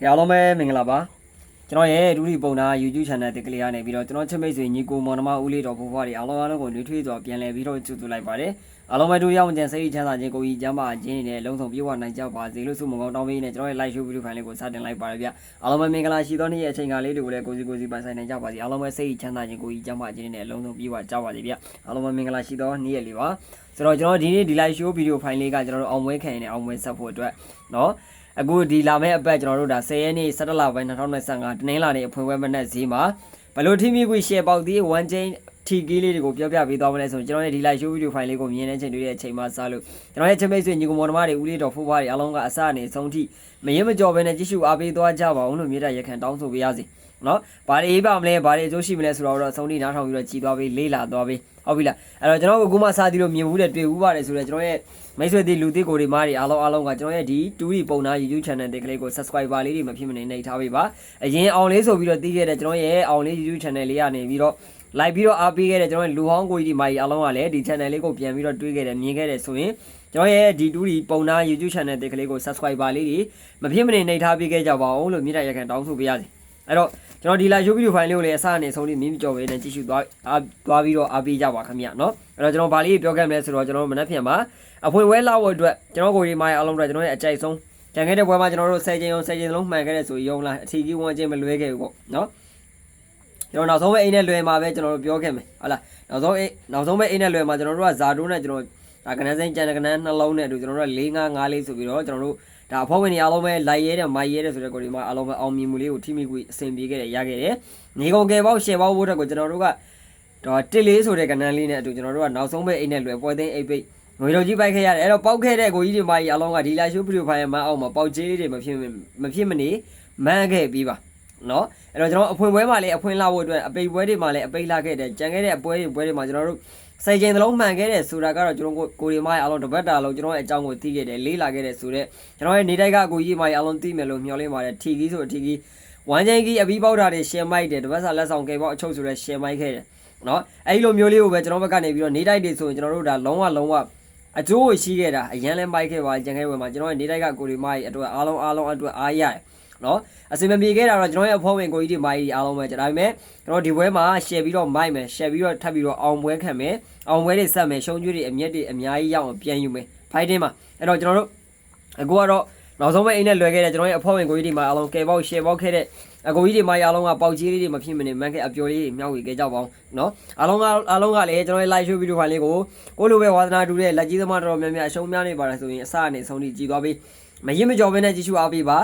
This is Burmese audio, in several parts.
ကဲအားလုံးပဲမင်္ဂလာပါကျွန်တော်ရဲ့ဒုတိပုံနာ YouTube channel တစ်ကလေးကနေပြီးတော့ကျွန်တော်ချစ်မိတ်ဆွေညီကိုမောင်နှမဦးလေးတော်ဘိုးဘွားတွေအားလုံးအားလုံးကိုနှွေးထွေးစွာပြန်လည်ပြီးတော့ကြိုဆိုလိုက်ပါတယ်အားလုံးပဲတို့ရောက်ကြံစိတ်ချမ်းသာခြင်းကိုကြီးကျမ်းမာခြင်းနဲ့လုံးစုံပြေဝနိုင်ကြပါစေလို့ဆုမွန်ကောင်းတောင်းပေးနေကျွန်တော်ရဲ့ live show video file လေးကိုစတင်လိုက်ပါရဗျအားလုံးပဲမင်္ဂလာရှိသောနေ့ရဲ့အချိန်ကားလေးတွေကိုလည်းကိုစီကိုစီပိုင်ဆိုင်နိုင်ကြပါစေအားလုံးပဲစိတ်ချမ်းသာခြင်းကိုကြီးကျမ်းမာခြင်းနဲ့လုံးစုံပြေဝကြပါစေဗျအားလုံးပဲမင်္ဂလာရှိသောနေ့ရက်လေးပါဆိုတော့ကျွန်တော်ဒီနေ့ဒီ live show video file လေးကကျွန်တော်တို့အောင်ပွဲခံနေအောင်ပွဲဆက်ဖို့အတွက်เนาะ အခုဒီလာမယ့်အပတ်ကျွန်တော်တို့ဒါ10ရက်နေ့17လပိုင်း2025တနင်္လာနေ့အဖွင့်ပွဲမနက်ဈေးမှာဘယ်လိုထိမိခွေ share ပေါက်သေး1 chain ထီကီးလေးတွေကိုပြောပြပေးသွားမလဲဆိုရင်ကျွန်တော်ရဲ့ဒီ live show video file လေးကိုမြင်နေချိန်တွေ့တဲ့အချိန်မှာစလို့ကျွန်တော်ရဲ့ချင်းမိတ်ဆွေညီကောင်မောင်နှမတွေဦးလေးတော်ဖိုးဖွားတွေအားလုံးကအစအနေဆုံးထိမရင်မကြော်ဘဲနဲ့ကြည့်ရှုအားပေးသွားကြပါအောင်လို့မြေတားရခံတောင်းဆိုပေးရစီ နော်ဘာတွေအေးပါမလဲဘာတွေအကျိုးရှိမလဲဆိုတော့တော့အဆုံးထိနားထောင်ပြီးတော့ကြည်သွားပြီးလေးလာသွားပြီးဟုတ်ပြီလားအဲ့တော့ကျွန်တော်ကအခုမှစသည်လို့မြင်ဘူးတဲ့တွေ့ဘူးပါတယ်ဆိုတော့ကျွန်တော်ရဲ့မိတ်ဆွေတွေလူသိကိုတွေမားတွေအားလုံးအားလုံးကကျွန်တော်ရဲ့ဒီ2ဒီပုံနာ YouTube channel တွေကလေးကို subscriber လေးတွေမဖြစ်မနေနှိပ်ထားပေးပါအရင်အောင်လေးဆိုပြီးတော့တီးခဲ့တဲ့ကျွန်တော်ရဲ့အောင်လေး YouTube channel လေးကနေပြီးတော့ like ပြီးတော့အားပေးခဲ့တဲ့ကျွန်တော်ရဲ့လူဟောင်းကိုကြီးဒီမာကြီးအားလုံးကလည်းဒီ channel လေးကိုပြန်ပြီးတော့တွေးခဲ့တယ်မြင်ခဲ့တယ်ဆိုရင်ကျွန်တော်ရဲ့ဒီ2ဒီပုံနာ YouTube channel တွေကလေးကို subscriber လေးတွေမဖြစ်မနေနှိပ်ထားပေးခဲ့ကြပါအောင်လို့မြေတားရခံတောင်းဆိုပေးရစီ အဲ့တော့ကျွန်တော်ဒီ live show video file လေးကိုလည်းအစအနေဆုံးလေးမင်းမကြော်ပဲနဲ့ကြည့်ရှုသွားအားသွားပြီးတော့အားပေးကြပါခင်ဗျာနော်အဲ့တော့ကျွန်တော်ဗာလေးပြောခဲ့မယ်ဆိုတော့ကျွန်တော်မနက်ဖြန်မှာအဖွင့်ဝဲလောက်အတွက်ကျွန်တော်ကိုဒီမိုင်းအားလုံးအတွက်ကျွန်တော်ရဲ့အကြိုက်ဆုံးကြံခဲ့တဲ့ပွဲမှာကျွန်တော်တို့10ချိန်အောင်10ချိန်လုံးမှန်ခဲ့တဲ့ဆိုရုံလားအထီးကြီးဝန်းချင်းမလွဲခဲ့ဘူးပေါ့နော်ကျွန်တော်နောက်ဆုံးပဲအိမ်နဲ့လွယ်မှာပဲကျွန်တော်တို့ပြောခဲ့မယ်ဟုတ်လားနောက်ဆုံးအိမ်နောက်ဆုံးပဲအိမ်နဲ့လွယ်မှာကျွန်တော်တို့ကဇာတိုးနဲ့ကျွန်တော်ဒါကနန်းစိန်ကြံကနန်းနှလုံးနဲ့အတူကျွန်တော်တို့က4 5 5လေးဆိုပြီးတော့ကျွန်တော်တို့ ဒါအဖွဲ့ဝင်တွေအားလုံးပဲလိုက်ရဲတဲ့မိုက်ရဲတဲ့ဆိုတဲ့ကိုဒီမှာအားလုံးပဲအောင်မြင်မှုလေးကိုထိမိခွေအဆင်ပြေခဲ့တယ်ရခဲ့တယ်။ညီကောင်ကယ်ပေါက်ရှယ်ပေါက်ဖို့အတွက်ကိုကျွန်တော်တို့ကတော့တစ်လေးဆိုတဲ့ကဏ္ဍလေးနဲ့အတူကျွန်တော်တို့ကနောက်ဆုံးပဲအိတ်နဲ့လွယ်ပွဲသိမ်းအိတ်ပိတ်ငွေတော်ကြီးပိုက်ခဲ့ရတယ်အဲ့တော့ပေါက်ခဲ့တဲ့ကိုကြီးဒီမကြီးအားလုံးကဒီလာရှိုးဗီဒီယိုဖိုင်မှာအောက်မှာပေါက်ကြီးလေးတွေမဖြစ်မဖြစ်မနေမန်းခဲ့ပြီးပါနော်အဲ့တော့ကျွန်တော်အဖွင့်ပွဲမှာလည်းအဖွင့်လာဖို့အတွက်အပိတ်ပွဲတွေမှာလည်းအပိတ်လာခဲ့တယ်ကြံခဲ့တဲ့အပွဲတွေပွဲတွေမှာကျွန်တော်တို့ စိတ်ချိန်သလုံးမှန်ခဲ့တဲ့ဆိုတာကတော့ကျွန်တော်ကိုကိုရီမိုင်းအားလုံးတပတ်တာလုံးကျွန်တော်ရဲ့အကြောင်းကိုသိခဲ့တယ်လေးလာခဲ့တဲ့ဆိုတော့ကျွန်တော်ရဲ့နေတိုက်ကကိုကြီးမိုင်းအားလုံးသိမယ်လို့မျှော်လင့်ပါတယ်ထီကြီးဆိုထီကြီးဝမ်ချင်းကြီးအပြီးပေါက်တာတွေရှယ်မိုက်တယ်တပတ်စာလက်ဆောင်ကေပေါက်အချုပ်ဆိုတဲ့ရှယ်မိုက်ခဲ့တယ်နော်အဲ့ဒီလိုမျိုးလေးကိုပဲကျွန်တော်ဘက်ကနေပြီးတော့နေတိုက်တွေဆိုရင်ကျွန်တော်တို့ဒါလုံးဝလုံးဝအကျိုးကိုရှိခဲ့တာအရန်လဲမိုက်ခဲ့ပါကြံခဲ့ဝယ်မှာကျွန်တော်ရဲ့နေတိုက်ကကိုရီမိုင်းအတွက်အားလုံးအားလုံးအတွက်အားရတယ် နော်အစင်မပြေခဲ့တာတော့ကျွန်တော်ရဲ့အဖော်ဝင်ကိုကြီးတွေမိုင်းအားလုံးပဲဒါပေမဲ့ကျွန်တော်ဒီဘွဲမှာ share ပြီးတော့မိုက်မယ် share ပြီးတော့ထပ်ပြီးတော့အောင်ပွဲခံမယ်အောင်ပွဲတွေဆက်မယ်ရှုံးကျွေးတွေအမျက်တွေအများကြီးရအောင်ပြန်ယူမယ် fighting မှာအဲ့တော့ကျွန်တော်တို့အခုကတော့နောက်ဆုံးပဲအိမ်နဲ့လွယ်ခဲ့တဲ့ကျွန်တော်ရဲ့အဖော်ဝင်ကိုကြီးတွေမိုင်းအားလုံးကဲပေါက် share ပေါက်ခဲ့တဲ့အကိုကြီးတွေမိုင်းအားလုံးကပေါက်ကြီးလေးတွေမဖြစ်မနေမန်းခဲ့အပျော်လေးတွေမျှဝေခဲ့ကြပါအောင်နော်အားလုံးကအားလုံးကလည်းကျွန်တော်ရဲ့ live show video file လေးကိုကိုလိုပဲဝါသနာတူတဲ့လက်ကြီးသမားတော်တော်များများအရှုံးများနေပါတယ်ဆိုရင်အစအနေဆုံးထိကြည်သွားပြီး မရင်မကြော်ဘဲနဲ့ကြည့်ရှုအားပေးပါ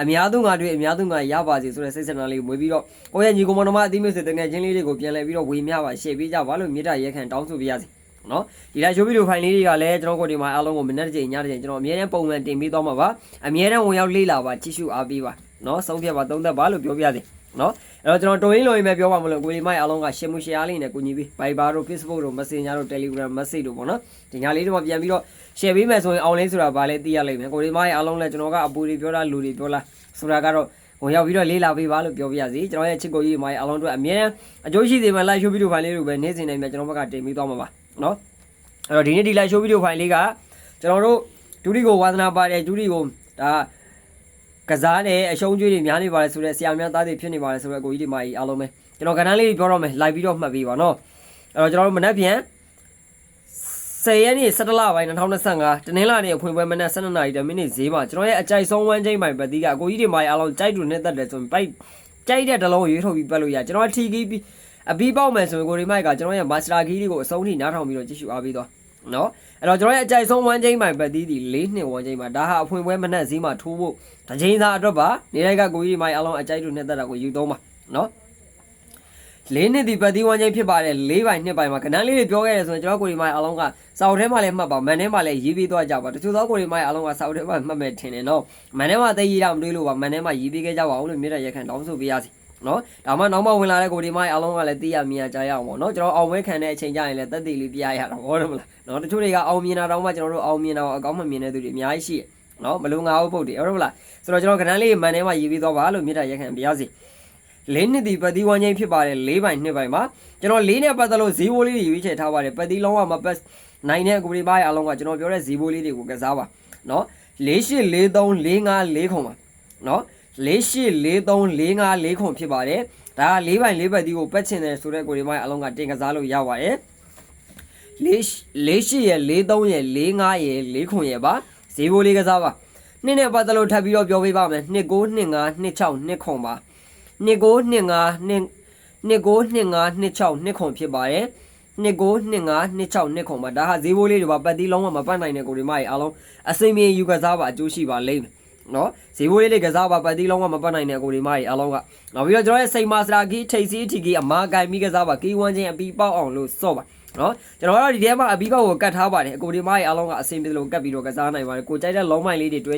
အများသူငါတွေအများသူငါရပါစေဆိုတဲ့စိတ်ဆန္ဒလေးကိုမွေးပြီးတော့ကိုယ့်ရဲ့ညီကောင်မတော်မအသီးမျိုးစတဲ့ငယ်ချင်းလေးတွေကိုပြန်လဲပြီးတော့ဝေမျှပါရှေ့ပေးကြပါလို့မြေတားရဲခံတောင်းဆိုပေးရစီနော်ဒီလိုက်ရှိုးဗီဒီယိုဖိုင်လေးတွေကလည်းကျွန်တော်တို့ဒီမှာအားလုံးကိုမနေ့တစ်ချိန်ညတစ်ချိန်ကျွန်တော်အများနဲ့ပုံမှန်တင်ပေးသွားမှာပါအများနဲ့ဝင်ရောက်လေ့လာပါကြည့်ရှုအားပေးပါနော်ဆုံးဖြတ်ပါသုံးသက်ပါလို့ပြောပြရစီ နော်အဲ့တော့ကျွန်တော်တော်ရင်းလိုရင်းပဲပြောပါမလို့ကိုလီမိုက်အားလုံးကရှင်းမှုရှယ်အားလေးနဲ့ကိုညီပြီး Viber တို့ Facebook တို့ Messenger တို့ Telegram message တို့ပေါ့နော်ဒီညာလေးတွေမှာပြန်ပြီးတော့ share ပေးမယ်ဆိုရင်အောင်လေးဆိုတာဗာလဲသိရလိမ့်မယ်ကိုလီမိုက်အားလုံးလည်းကျွန်တော်ကအပူတွေပြောတာလူတွေပြောလားဆိုတာကတော့ဝင်ရောက်ပြီးတော့လေးလာပေးပါလို့ပြောပြရစီကျွန်တော်ရဲ့ချစ်ကိုကြီးမိုက်အားလုံးတို့အမြဲတမ်းအကျိုးရှိစေမယ့် live show video file လေးတွေပဲနေ့စဉ်တိုင်းမှာကျွန်တော်ဘက်ကတင်ပေးသွားမှာပါနော်အဲ့တော့ဒီနေ့ဒီ live show video file လေးကကျွန်တော်တို့ဒူရီကိုဝါသနာပါတဲ့ဒူရီကိုဒါ ကစားနဲ့အရှုံးကျွေးတွေများနေပါတယ်ဆိုတော့ဆရာများသားတွေဖြစ်နေပါတယ်ဆိုတော့ကိုကြီးဒီမိုက်အားလုံးပဲကျွန်တော်ကဏ္ဍလေးပြောတော့မယ် live ပြီးတော့မှတ်ပေးပါနော်အဲ့တော့ကျွန်တော်တို့မနက်ဖြန်10ရက်နေ့17လပိုင်း2025တနင်္လာနေ့အဖွင့်ပွဲမနက်12နာရီတမိနစ်ဈေးမှာကျွန်တော်ရဲ့အကြိုက်ဆုံးဝမ်းချိန်ပိုင်ပတ်သီးကအကိုကြီးတွေမိုင်အားလုံးကြိုက်တူနဲ့တက်တယ်ဆိုရင်ပိုက်ကြိုက်တဲ့တလုံးရွေးထုတ်ပြီးပတ်လို့ရကျွန်တော်ထီကီးပြီးအပြီးပေါက်မယ်ဆိုရင်ကိုရီမိုက်ကကျွန်တော်ရဲ့ master key လေးကိုအဆုံးထိနားထောင်ပြီးတော့ကြည့်ရှုအားပေးသွားနော် အဲ့တော့ကျွန်တော်ရဲ့အကြိုက်ဆုံးဝမ်းချိန်ပိုင်ပတ်သီးဒီ၄နှစ်ဝမ်းချိန်မှာဒါဟာအဖွင့်ပွဲမနက်ဈေးမှာထိုးဖို့တစ်ချိန်သာအတွက်ပါနေလိုက်ကကိုကြီးတွေမိုင်အားလုံးအကြိုက်တူနဲ့တက်တာကိုယူသုံးပါနော်လေးနှစ်ဒီပတ်သီးဝမ်းချင်းဖြစ်ပါတယ်၄ပိုင်နှစ်ပိုင်မှာကနန်းလေးတွေပြောခဲ့တယ်ဆိုရင်ကျွန်တော်ကိုရီမိုင်အားလုံးကစောက်ထဲမှာလည်းမှတ်ပါမန်ထဲမှာလည်းရေးပေးသွားကြပါတချို့သောကိုရီမိုင်အားလုံးကစောက်ထဲမှာမှတ်မဲ့ထင်တယ်နော်မန်ထဲမှာသိရေးတော့မတွေးလို့ပါမန်ထဲမှာရေးပေးခဲ့ကြပါအောင်လို့မြေတရရက်ခံတောင်းဆိုပေးရစီ နော်ဒါမှနောက်မှဝင်လာတဲ့ကိုဒီမိုင်အားလုံးကလည်းသိရမြင်ရကြရအောင်ပေါ့နော်ကျွန်တော်အောင်ဝဲခံတဲ့အချိန်ကျရင်လည်းတက်တည်လေးပြရရတာဟုတ်တယ်မလားနော်တချို့တွေကအောင်မြင်တာတောင်မှကျွန်တော်တို့အောင်မြင်တာအကောင်းမမြင်တဲ့သူတွေအများကြီးရှိတယ်နော်မလုံငါဟုတ်ဖို့တွေဟုတ်တယ်မလားဆိုတော့ကျွန်တော်ကနန်းလေးမန်ထဲမှာရေးပေးသွားပါလို့မြေတရရက်ခံပြရစီလေးနှစ်ဒီပတ်သီးဝမ်းချင်းဖြစ်ပါတယ်၄ပိုင်နှစ်ပိုင်မှာကျွန်တော်လေးနဲ့ပတ်သက်လို့ဇီဝိုးလေးတွေရွေးချယ်ထားပါတယ်ပတ်သီးလုံးဝမပတ်နိုင်တဲ့ကိုဒီမိုင်အားလုံးကကျွန်တော်ပြောတဲ့ဇီဝိုးလေးတွေကိုကစားပါနော်484345 4ခုပါနော်484345ခွန် ဖြစ်ပါတယ်ဒါက၄ပိုင်၄ဘက်ဒီကိုပတ်ချင်တယ်ဆိုတဲ့ကိုဒီမိုင်းအလုံးကတင်ကစားလို့ရပါတယ်လေးလေးရှိရလေးသုံးရလေးငါးရလေးခွန်ရပါဈေးဘိုးလေးကစားပါနှစ်နဲ့ပတ်သက်လို့ထပ်ပြီးတော့ပြောပေးပါမယ်နှစ်ကိုနှစ်ငါနှစ်6နှစ်ခွန်ပါနှစ်ကိုနှစ်ငါနှစ်နှစ်ကိုနှစ်ငါနှစ်6နှစ်ခွန်ဖြစ်ပါတယ်နှစ်ကိုနှစ်ငါနှစ်6နှစ်ခွန်ပါဒါဟာဈေးဘိုးလေးတွေပါပတ်တီးလုံးဝမပတ်နိုင်တဲ့ကိုဒီမိုင်းအားလုံးအစိမ့်မြင်ယူကစားပါအကျိုးရှိပါလိမ့်မယ် နော်ဈေးဘိုးလေးတွေကစားပါပတ်တီးလုံးဝမပတ်နိုင်တဲ့ကိုဒီမိုင်းအားလုံးကနောက်ပြီးတော့ကျွန်တော်ရဲ့စိန်မာစတာကီထိတ်စီထီကီအမာကိုင်မိကစားပါကီဝမ်ချင်းအပီပေါက်အောင်လို့စော့ပါနော်ကျွန်တော်ကတော့ဒီထဲမှာအပီပေါက်ကိုကတ်ထားပါတယ်အကိုဒီမိုင်းအားလုံးကအစိမ့်ပြေလို့ကတ်ပြီးတော့ကစားနိုင်ပါတယ်ကိုကြိုက်တဲ့လုံးမိုင်းလေးတွေတွဲ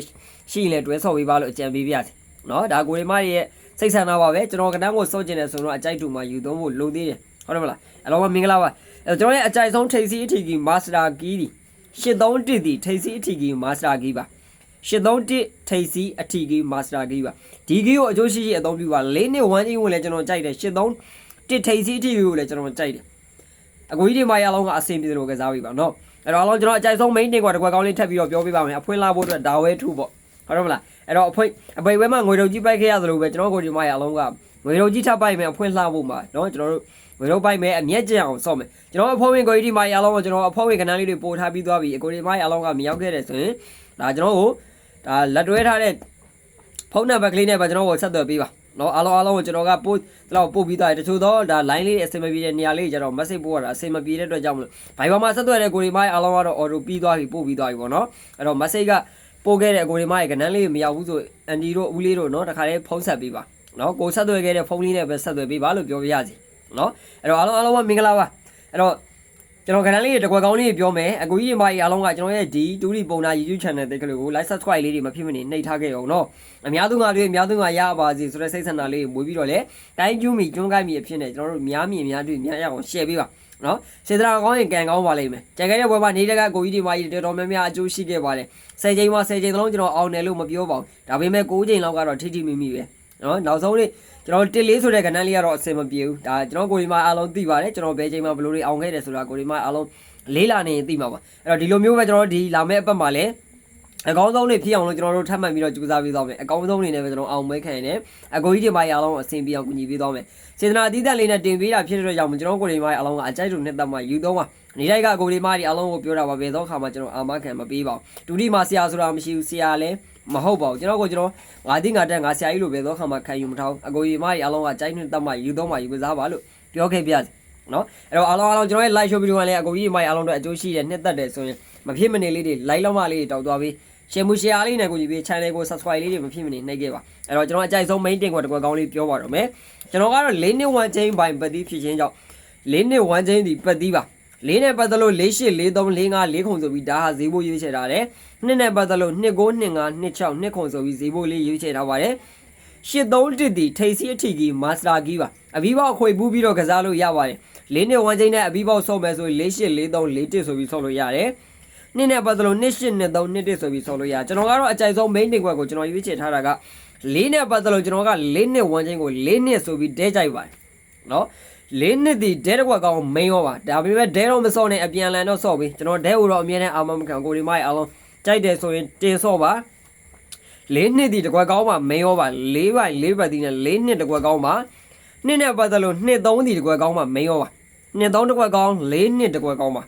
ရှိရင်လည်းတွဲဆော့ပေးပါလို့အကြံပေးပြစီနော်ဒါကိုဒီမိုင်းရဲ့စိတ်ဆန္ဒပါပဲကျွန်တော်ကတန်းကိုစော့ကျင်တယ်ဆိုတော့အကြိုက်တူမှာယူသုံးဖို့လိုသေးတယ်ဟုတ်တယ်မလားအလုံးမင်္ဂလာပါအဲကျွန်တော်ရဲ့အကြိုက်ဆုံးထိတ်စီထီကီမာစတာကီဒီ83တစ်ဒီထိတ်စီထီကီမာစတာကီပါ 831ထိပ်စီအထီကြီးမာစတာကြီးပါဒီကြီးကိုအကျိုးရှိရှိအသုံးပြုပါ၄နှစ်1ကြီးကိုလည်းကျွန်တော်ကြိုက်တယ်831ထိပ်စီအထီကြီးကိုလည်းကျွန်တော်ကြိုက်တယ်အကိုကြီးဒီမာရအောင်ကအဆင်ပြေတယ်လို့ကစားပြီးပါနော်အဲ့တော့အလုံးကျွန်တော်အကြိုက်ဆုံး main တင်ကွာတစ်ခွက်ကောင်းလေးထပ်ပြီးတော့ပြောပြပါမယ်အဖွင့်လာဖို့အတွက်ဒါဝဲထုပေါ့ဟုတ်တယ်မလားအဲ့တော့အဖွင့်အပိတ်ဝဲမှာငွေတုပ်ကြီးပိုက်ခဲ့ရသလိုပဲကျွန်တော်ကိုဒီမာရအောင်ကငွေတုပ်ကြီးထပ်ပိုက်မယ်အဖွင့်လှဖို့မှာနော်ကျွန်တော်တို့ငွေတုပ်ပိုက်မယ်အမျက်ကြံအောင်ဆော့မယ်ကျွန်တော်အဖွင့်ဝင်ကိုကြီးဒီမာရအောင်ကိုကျွန်တော်အဖွင့်ဝင်ကဏ္ဍလေးတွေပို့ထားပြီးသွားပြီအကိုဒီမာရအောင်ကမရောက်ခဲ့တယ်ဆိုရင်ဒါကျွန်တော်ကို ဒါလက်တွဲထားတဲ့ဖုန်းနံပါတ်ကလေးနဲ့ပဲကျွန်တော်ကိုဆက်သွယ်ပေးပါနော်အားလုံးအားလုံးကိုကျွန်တော်ကပို့တော့ပို့ပြီးသားတယ်တချို့တော့ဒါ line လေးအဆင်မပြေတဲ့နေရာလေးကျွန်တော် message ပို့ရတာအဆင်မပြေတဲ့အတွက်ကြောင့်မလို့ Viber မှာဆက်သွယ်တဲ့ကိုရီမိုင်းအားလုံးကတော့ auto ပြီးသွားပြီပို့ပြီးသွားပြီပေါ့နော်အဲ့တော့ message ကပို့ခဲ့တဲ့ကိုရီမိုင်းကနန်းလေးမရောက်ဘူးဆိုအန်ဒီတို့ဦးလေးတို့နော်တခါလေးဖုန်းဆက်ပေးပါနော်ကိုဆက်သွယ်ခဲ့တဲ့ဖုန်းလေးနဲ့ပဲဆက်သွယ်ပေးပါလို့ပြောပြရစီနော်အဲ့တော့အားလုံးအားလုံးကမင်္ဂလာပါအဲ့တော့ ကျွန်တော်ကဏ္ဍလေးတကွက်ကောင်းလေးပြောမယ်အကူကြီးတွေမကြီးအားလုံးကကျွန်တော်ရဲ့ဒီတူရီပုံနာ YouTube channel တဲ့ကလေးကို like subscribe လေးတွေမဖြစ်မနေနှိပ်ထားခဲ့အောင်နော်အများသူငါတွေအများသူငါရပါစေဆိုတဲ့စိတ်ဆန္ဒလေးကိုမွေးပြီးတော့လေတိုင်းကျူးမီကျွန်းကိုင်းမီအဖြစ်နဲ့ကျွန်တော်တို့များမြင်များတွေ့များရအောင် share ပေးပါနော်စေတနာကောင်းရင်ကံကောင်းပါလိမ့်မယ်ကြံခဲ့တဲ့ဘွဲမှာနေတကအကိုကြီးတွေမကြီးတော်တော်များများအကျိုးရှိခဲ့ပါတယ်10ချိန်မှာ10ချိန်သလုံးကျွန်တော်အောင်တယ်လို့မပြောပါဘူးဒါပေမဲ့9ချိန်လောက်ကတော့ထိထိမိမိပဲ နော်နောက်ဆုံးလေးကျွန်တော်တစ်လေးဆိုတဲ့ကဏ္ဍလေးကတော့အဆင်မပြေဘူးဒါကျွန်တော်ကိုဒီမှာအားလုံးသိပါတယ်ကျွန်တော်ဘယ်ချိန်မှာဘယ်လိုတွေအောင်ခဲ့တယ်ဆိုတာကိုဒီမှာအားလုံးလေးလာနေရင်သိမှာပါအဲ့တော့ဒီလိုမျိုးပဲကျွန်တော်တို့ဒီလာမယ့်အပတ်မှာလည်းအကောင်းဆုံးနေဖြစ်အောင်လို့ကျွန်တော်တို့ထပ်မှန်ပြီးတော့ကြိုးစားပြီးသွားမယ်အကောင်းဆုံးနေနဲ့ပဲကျွန်တော်အောင်မဲခံနေအကိုကြီးတွေမှာရအောင်အဆင်ပြေအောင်ကူညီပေးသွားမယ်စေတနာအသီးသန့်လေးနဲ့တင်ပေးတာဖြစ်တဲ့အတွက်ကြောင့်ကျွန်တော်ကိုတွေမှာအလုံးကအကြိုက်တို့နဲ့တက်မှယူတော့မှာနေတိုင်းကအကိုတွေမှာဒီအလုံးကိုပြောတာပါပဲသောခါမှာကျွန်တော်အာမခံမပေးပါဘူးဒုတိယမှာဆရာဆိုတာမရှိဘူးဆရာလည်း မဟုတ်ပါဘူးကျွန်တော်ကိုကျွန်တော်ငါသိငါတက်ငါဆရာကြီးလိုပဲသောခါမှာခံယူမထားဘူးအကိုကြီးမှာဒီအလုံးကကြိုက်နဲ့တက်မှယူတော့မှယူကစားပါလို့ပြောခဲ့ပြစီနော်အဲ့တော့အားလုံးအားလုံးကျွန်တော်ရဲ့ live show video ကလည်းအကိုကြီးမိုင်အားလုံးတို့အကျိုးရှိတဲ့နှစ်သက်တယ်ဆိုရင်မဖြစ်မနေလေးတွေ live လောက်မှလေးတွေတောက်သွားပြီး share မှု share လေးနဲ့ကိုကြီးပြီး channel ကို subscribe လေးတွေမဖြစ်မနေနှိပ်ခဲ့ပါအဲ့တော့ကျွန်တော်အကြိုက်ဆုံး main တင်ကွက်တစ်ကွက်ကောင်းလေးပြောပါတော့မယ်ကျွန်တော်ကတော့၄နှစ်1 chain ဘိုင်ပတ်သီးဖြစ်ခြင်းကြောင့်၄နှစ်1 chain ဒီပတ်သီးပါ လေးနဲ့ပတ်သက်လို့၄၈၄3 4 5 4ခုဆိုပြီးဒါဟာဈေးဘိုးရွေးချယ်ထားတယ်နှစ်နဲ့ပတ်သက်လို့2 9 2 5 2 6 2ခုဆိုပြီးဈေးဘိုးလေးရွေးချယ်ထားပါတယ်ရှစ်သုံးတစ်ဒီထိတ်စီအထီကြီးမာစတာကြီးပါအဘီဘောက်ခွေပူးပြီးတော့ကစားလို့ရပါတယ်လေးနှစ်1ချိန်နဲ့အဘီဘောက်ဆော့မယ်ဆိုရင်၄၈၄3 4တစ်ဆိုပြီးဆော့လို့ရတယ်နှစ်နဲ့ပတ်သက်လို့နှစ်၈နှစ်3နှစ်တစ်ဆိုပြီးဆော့လို့ရကျွန်တော်ကတော့အကြိုက်ဆုံး main တင်ခွက်ကိုကျွန်တော်ရွေးချယ်ထားတာကလေးနဲ့ပတ်သက်လို့ကျွန်တော်ကလေးနှစ်1ချိန်ကိုလေးနှစ်ဆိုပြီးတဲကြိုက်ပါတယ်နော် လေးနှစ်ဒီဒဲတစ်ခွက်ကောင်း main ရောပါဒါပေမဲ့ဒဲတော့မဆော့နဲ့အပြန်လန်တော့ဆော့ပြီးကျွန်တော်ဒဲကိုတော့အမြဲတမ်းအာမမခံကိုဒီမိုက်အားလုံးကြိုက်တယ်ဆိုရင်တင်ဆော့ပါလေးနှစ်ဒီတစ်ခွက်ကောင်းပါ main ရောပါ၄ပိုင်၄ပတ်ဒီနဲ့လေးနှစ်တစ်ခွက်ကောင်းပါနှစ်နဲ့ပတ်သက်လို့နှစ်သုံးဒီတစ်ခွက်ကောင်းပါ main ရောပါနှစ်သုံးတစ်ခွက်ကောင်းလေးနှစ်တစ်ခွက်ကောင်းပါ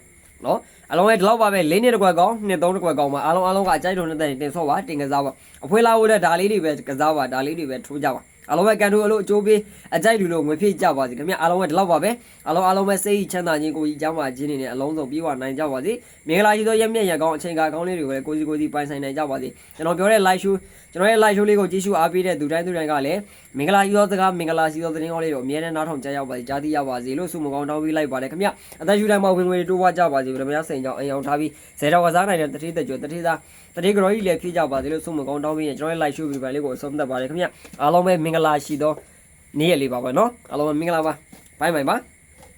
နော်အလုံးရဲ့ဒီလောက်ပါပဲလေးနှစ်တစ်ခွက်ကောင်းနှစ်သုံးတစ်ခွက်ကောင်းပါအားလုံးအားလုံးကအကြိုက်တော်နေတဲ့တင်ဆော့ပါတင်ကစားပါအဖွဲလာဖို့လည်းဒါလေးတွေပဲကစားပါဒါလေးတွေပဲထိုးကြပါ အားလုံးပဲကန်ထိုးအလို့အကျိုးပေးအကြိုက်လူလို့ငွေဖြည့်ကြပါစေခင်ဗျအားလုံးပဲဒီလောက်ပါပဲအားလုံးအားလုံးပဲစိတ်ချမ်းသာခြင်းကိုကြီးချမ်းသာခြင်းတွေနဲ့အလုံးစုံပြေဝနိုင်ကြပါစေမင်္ဂလာရှိသောရက်မြတ်ရက်ကောင်းအချိန်ကာကောင်းလေးတွေကိုလည်းကိုစီကိုစီပိုင်ဆိုင်နိုင်ကြပါစေကျွန်တော်ပြောတဲ့ live show ကျွန်တော်ရဲ့ live show လေးကိုကြည့်ရှုအားပေးတဲ့သူတိုင်းသူတိုင်းကလည်းမင်္ဂလာရှိသောစကားမင်္ဂလာရှိသောသတင်းကောင်းလေးတွေအမြဲတမ်းနားထောင်ကြရပါစေကြားသိရပါစေလို့ဆုမကောင်းတောင်းပေးလိုက်ပါတယ်ခင်ဗျအသက်ရှူတိုင်းမှာဝင်ငွေတိုးပွားကြပါစေဗရမများစိန်ကြောင်းအိမ်အောင်ထားပြီးဇေတော်ကစားနိုင်တဲ့တတိသက်ကျော်တတိသားတတိကရောကြီးလည်းဖြည့်ကြပါစေလို့ဆုမကောင်းတောင်းပေးရင်ကျွန်တော်ရဲ့ live show ပြပလေးကိုအဆုံးသတ်ပါတယ်ခင်ဗျအားလုံးပဲမင်္ဂလာရှိသောနေ့ရက်လေးပါပဲเนาะအားလုံးပဲမင်္ဂလာပါဘိုင်ဘိုင်ပါ